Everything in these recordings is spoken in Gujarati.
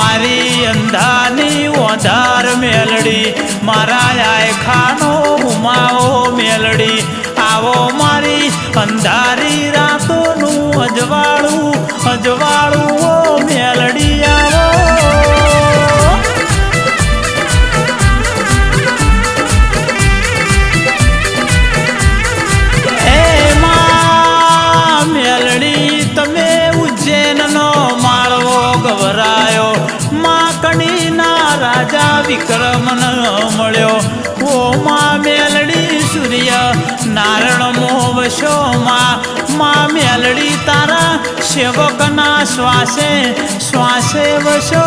મારી અંધાની ઓધાર મેલડી મારા આયખાનો હુમાવો મેલડી. આવો મારી અંધારી રાતોનું અજવાળું અજવાળું રાજા વિક્રમન મળ્યો. ઓ મેલડી સૂર્ય નારણ મોવશો માં. મેલડી તારા સેવકના શ્વાસે શ્વાસે વશો.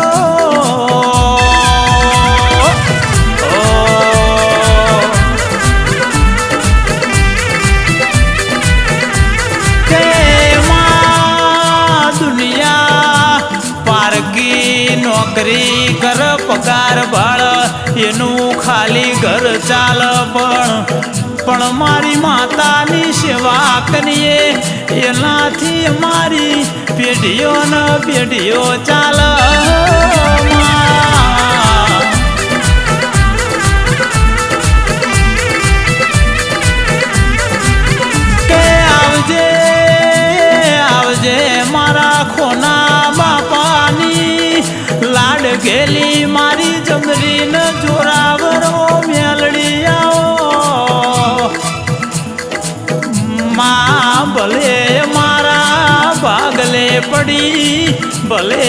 નોકરી કર, પગાર ભાળ એનું ખાલી ઘર ચાલ પણ પણ મારી માતાની સેવા કરીએ. એનાથી મારી પેઢીઓ ન પેઢીઓ ચાલ. પડી, ભલે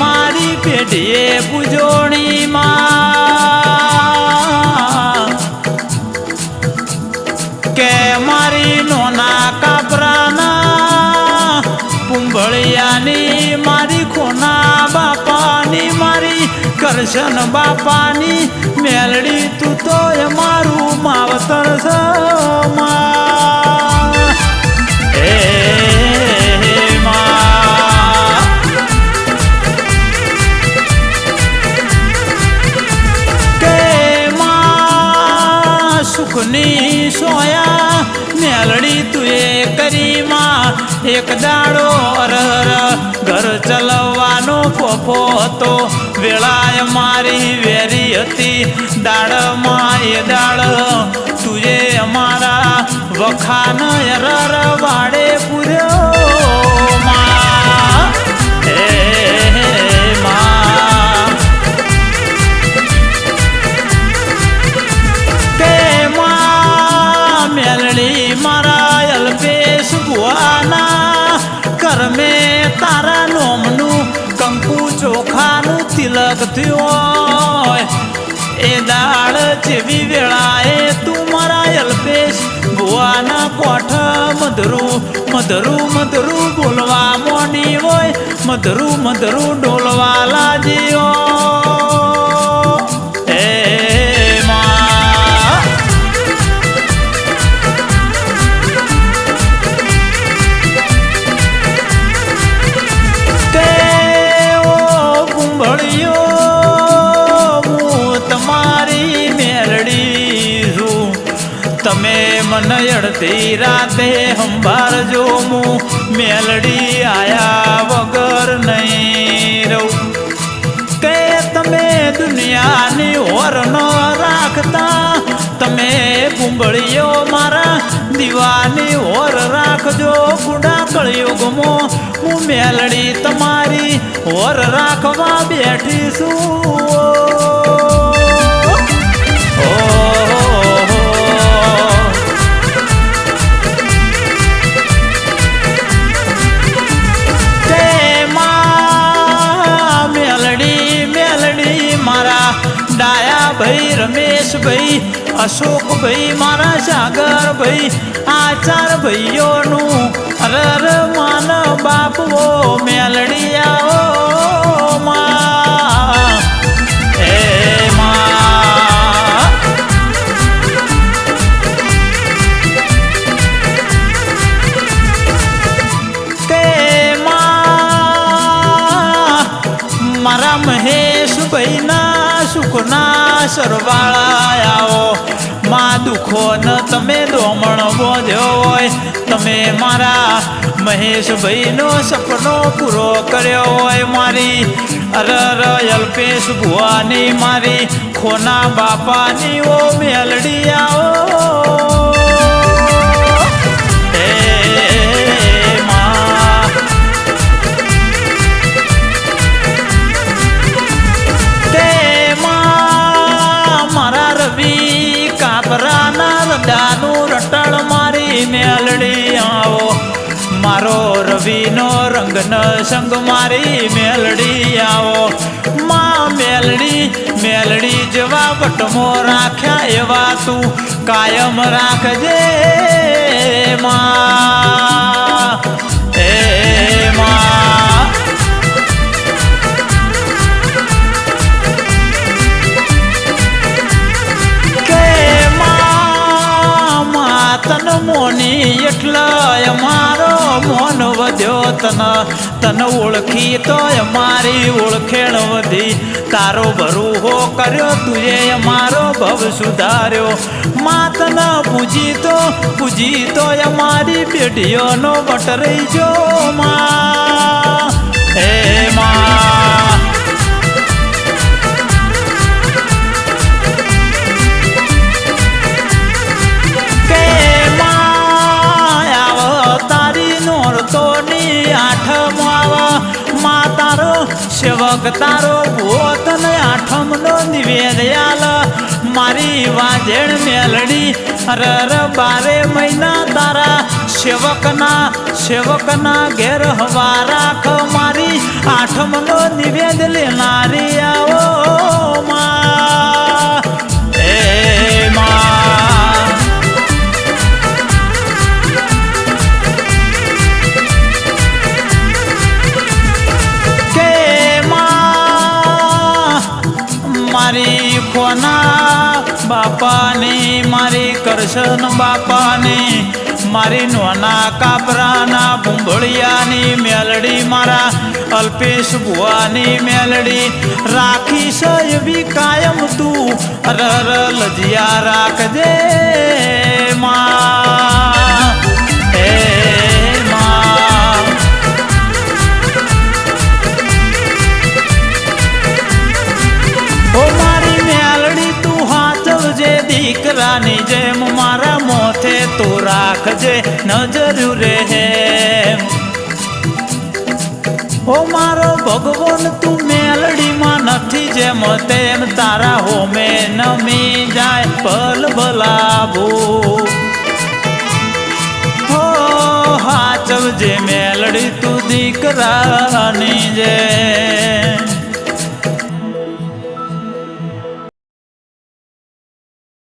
મારી પેઢીએ પૂજોણી માં કે મારી નોના કાપરાના કુંભળિયાની મારી ખોના બાપાની, મારી કરશન બાપાની મેલડી તું તો એ મારું માવતર છે. સુખની સોયા મેલડી તુએ કરી માં એક દાડો અરહર ઘર ચલાવવાનો પોપો હતો. વેળાએ મારી વેરી હતી. દાડમાં એ દાડ તુએ અમારા વખાન અરર વાડે પૂર્યો. તિલક થયો એ દાળ જેવી વેળાએ તું મારા અલ્પેશ. ભુવાના કોઠ મધરું મધરું મધરું બોલવા મોડી હોય. મધરું મધરું ડોલવા લાજ્યો મને અડધી રાતે જો હું મેલડી આયા વગર નહીં રહું. કે તમે દુનિયાની ઓર ન રાખતા, તમે કુંભળીઓ મારા દીવાની ઓર રાખજો. ગુડા કળિયુગમો હું મેલડી તમારી ઓર રાખવા બેઠી છું. ડાયા ભાઈ રમેશભાઈ અશોકભાઈ મારા સાગરભાઈ આ ચાર ભાઈઓનું રર માન બાપવો મેલડી આવો સુખના સરવાળા માં દુઃખો ન તમે દોમણ બોધ્યો હોય. તમે મારા મહેશભાઈનો સપનો પૂરો કર્યો હોય મારી. અરર અલ્પેશ ભુવાની મારી. ખોના બાપાની ઓ મેલડી મેલડી આવો. મારો રવિનો રંગન સંગ મારી મેલડી આવો. માં મેલડી મેલડી જેવા વટમો રાખ્યા એવા તું. કાયમ રાખજે માં. મોની મારો મોન વધ્યો તન તન ઓળખી તોય મારી ઓળખેણ વધી. તારો ભરૂહો કર્યો તુએ મારો ભવ સુધાર્યો. માતન પૂજી તો, પૂજી તોય મારી પેઢીઓનો વટ રહી જો મા. હે માં. આઠમ આવમાં તારો સેવક તારો ભૂતન આઠમનો નિવેદ આલ મારી વાજેણ મેલડી અરર બારે મહિના તારા. સેવકના સેવકના ઘેર હવા રાખ. મારી આઠમનો નિવેદ લેનારી બાપાની, મારી કરશન બાપાની, મારી નોના કાપરાના ભૂંભળિયાની મેલડી, મારા અલ્પેશ ભુવાની મેલડી. રાખી એવી કાયમ તું અરર લજિયા રાખજે માં. રાખજે નજર રે. ઓ મારો ભગવાન, તું મેલડીમાં નથી જેમ તેમ તારા હોમે નમી જાય ભલ ભલાભો હો, હાચવજે મેલડી તું દીકરાની જે